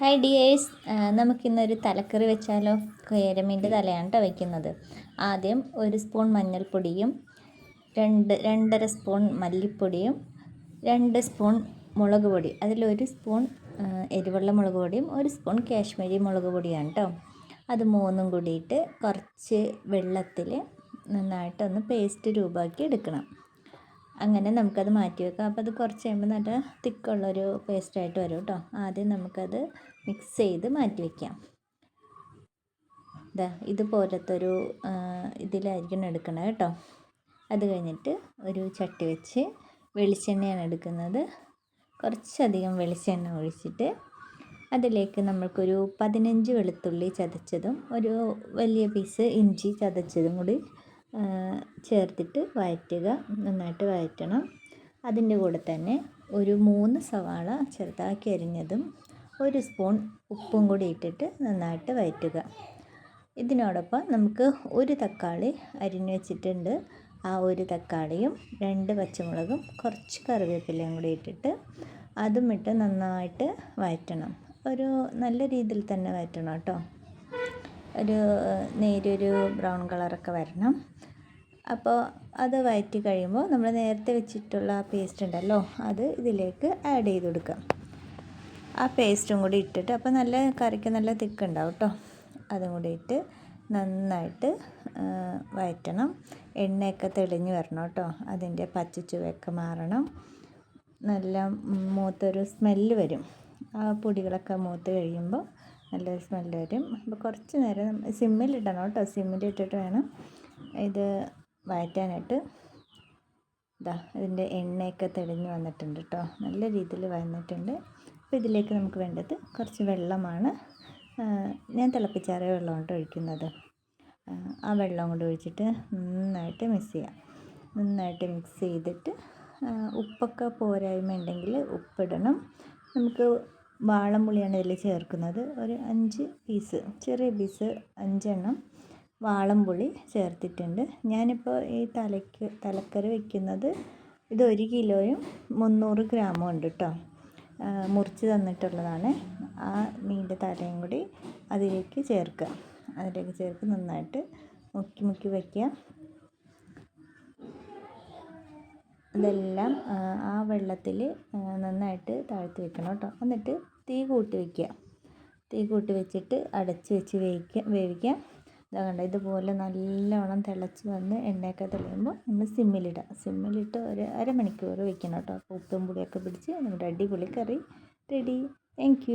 Hi dears നമുക്കിന്നൊരു തലക്കറി വെച്ചാലോ? കേരമീന്റെ തലയാണ് കേട്ടോ വയ്ക്കുന്നത് ആദ്യം ഒരു സ്പൂൺ മഞ്ഞൾപ്പൊടിയും രണ്ട് രണ്ടര സ്പൂൺ മല്ലിപ്പൊടിയും രണ്ട് സ്പൂൺ മുളക് പൊടി. അതിലൊരു സ്പൂൺ എരിവുള്ള മുളക് പൊടിയും ഒരു സ്പൂൺ കാശ്മീരി മുളക് പൊടിയാണ് കേട്ടോ അത് മൂന്നും കൂടിയിട്ട് കുറച്ച് വെള്ളത്തിൽ നന്നായിട്ടൊന്ന് പേസ്റ്റ് രൂപമാക്കി എടുക്കണം. അങ്ങനെ നമുക്കത് മാറ്റി വെക്കാം. അപ്പോൾ അത് കുറച്ച് കഴിയുമ്പോൾ നല്ല തിക്കുള്ളൊരു പേസ്റ്റായിട്ട് വരും കേട്ടോ. ആദ്യം നമുക്കത് മിക്സ് ചെയ്ത് മാറ്റി വയ്ക്കാം ഇതാ ഇതുപോലത്തൊരു ഇതിലായിരിക്കണം എടുക്കണത് കേട്ടോ. അത് കഴിഞ്ഞിട്ട് ഒരു ചട്ടി വെച്ച് വെളിച്ചെണ്ണയാണ് എടുക്കുന്നത്. കുറച്ചധികം വെളിച്ചെണ്ണ ഒഴിച്ചിട്ട് അതിലേക്ക് നമ്മൾക്കൊരു പതിനഞ്ച് വെളുത്തുള്ളി ചതച്ചതും ഒരു വലിയ പീസ് ഇഞ്ചി ചതച്ചതും കൂടി ചേർത്തിട്ട് വഴറ്റുക. നന്നായിട്ട് വഴറ്റണം. അതിന്റെ കൂടെ തന്നെ ഒരു മൂന്ന് സവാള ചെറുതാക്കി അരിഞ്ഞതും ഒരു സ്പൂൺ ഉപ്പും കൂടി ഇട്ടിട്ട് നന്നായിട്ട് വഴറ്റുക. ഇതിനോടൊപ്പം നമുക്ക് ഒരു തക്കാളി അരിഞ്ഞു വെച്ചിട്ടുണ്ട്. ആ ഒരു തക്കാളിയും രണ്ട് പച്ചമുളകും കുറച്ച് കറിവേപ്പിലയും കൂടി ഇട്ടിട്ട് അതും ഇട്ട് നന്നായിട്ട് വഴറ്റണം. ഒരു നല്ല രീതിയിൽ തന്നെ വഴറ്റണം കേട്ടോ. ഒരു നേരിയൊരു ബ്രൗൺ കളറൊക്കെ വരണം. അപ്പോൾ അത് വഴറ്റി കഴിയുമ്പോൾ നമ്മൾ നേരത്തെ വെച്ചിട്ടുള്ള ആ പേസ്റ്റ് ഉണ്ടല്ലോ അത് ഇതിലേക്ക് ആഡ് ചെയ്ത് കൊടുക്കാം ആ പേസ്റ്റും കൂടി ഇട്ടിട്ട് അപ്പോൾ നല്ല കറിക്ക് നല്ല തിക്ക് ഉണ്ടാവും കേട്ടോ അതും കൂടി ഇട്ട് നന്നായിട്ട് വഴറ്റണം എണ്ണയൊക്കെ തെളിഞ്ഞു വരണം കേട്ടോ അതിന്റെ പച്ച ചുവയൊക്കെ മാറണം. നല്ല മൂത്തൊരു സ്മെല്ല് വരും. ആ പൊടികളൊക്കെ മൂത്ത് കഴിയുമ്പോൾ നല്ലൊരു സ്മെല്ല് വരും. അപ്പോൾ കുറച്ച് നേരം സിമ്മിലിടണം കേട്ടോ സിമ്മിലിട്ടിട്ട് വേണം ഇത് വഴറ്റാനായിട്ട് ഇതാ ഇതിന്റെ എണ്ണയൊക്കെ തെളിഞ്ഞ് വന്നിട്ടുണ്ട് കേട്ടോ. നല്ല രീതിയിൽ വന്നിട്ടുണ്ട്. അപ്പോൾ ഇതിലേക്ക് നമുക്ക് വേണ്ടത് കുറച്ച് വെള്ളമാണ്. ഞാൻ തിളപ്പിച്ചാറിയ വെള്ളമാണ് ഒഴിക്കുന്നത്. ആ വെള്ളം കൊണ്ട് ഒഴിച്ചിട്ട് നന്നായിട്ട് മിക്സ് ചെയ്യാം. നന്നായിട്ട് മിക്സ് ചെയ്തിട്ട് ഉപ്പൊക്കെ പോരായ്മ ഉണ്ടെങ്കിൽ ഉപ്പിടണം. നമുക്ക് വാളംപുളിയാണ് ഇതിൽ ചേർക്കുന്നത്. ഒരു അഞ്ച് പീസ് ചെറിയ പീസ് അഞ്ചെണ്ണം. വാളംപുളി ചേർത്തിട്ടുണ്ട്. ഞാനിപ്പോൾ ഈ തലയ്ക്ക് തലക്കറി വെക്കുന്നത് ഇത് ഒരു കിലോയും മുന്നൂറ് ഗ്രാമും ഉണ്ട് കേട്ടോ മുറിച്ച് തന്നിട്ടുള്ളതാണ്. ആ മീന്റെ തലയും കൂടി അതിലേക്ക് ചേർക്കുക അതിലേക്ക് ചേർത്ത് നന്നായിട്ട് മുക്കി മുക്കി വയ്ക്കുക ഇതെല്ലാം ആ വെള്ളത്തിൽ നന്നായിട്ട് താഴ്ത്തി വെക്കണം കേട്ടോ എന്നിട്ട് തീ കൂട്ടി വയ്ക്കുക തീ കൂട്ടി വെച്ചിട്ട് അടച്ച് വെച്ച് വേവിക്കുക വേവിക്കുക ഇതാ കണ്ട ഇതുപോലെ നല്ലവണ്ണം തിളച്ച് വന്ന് എണ്ണയൊക്കെ തെളിയുമ്പോൾ നമ്മൾ സിമ്മിലിടുക. സിമ്മിലിട്ട് ഒരു അരമണിക്കൂർ വെക്കണം കേട്ടോ. അപ്പോൾ ഉപ്പും പുളിയൊക്കെ പിടിച്ച് നമ്മുടെ അടിപൊളി കറി റെഡി താങ്ക്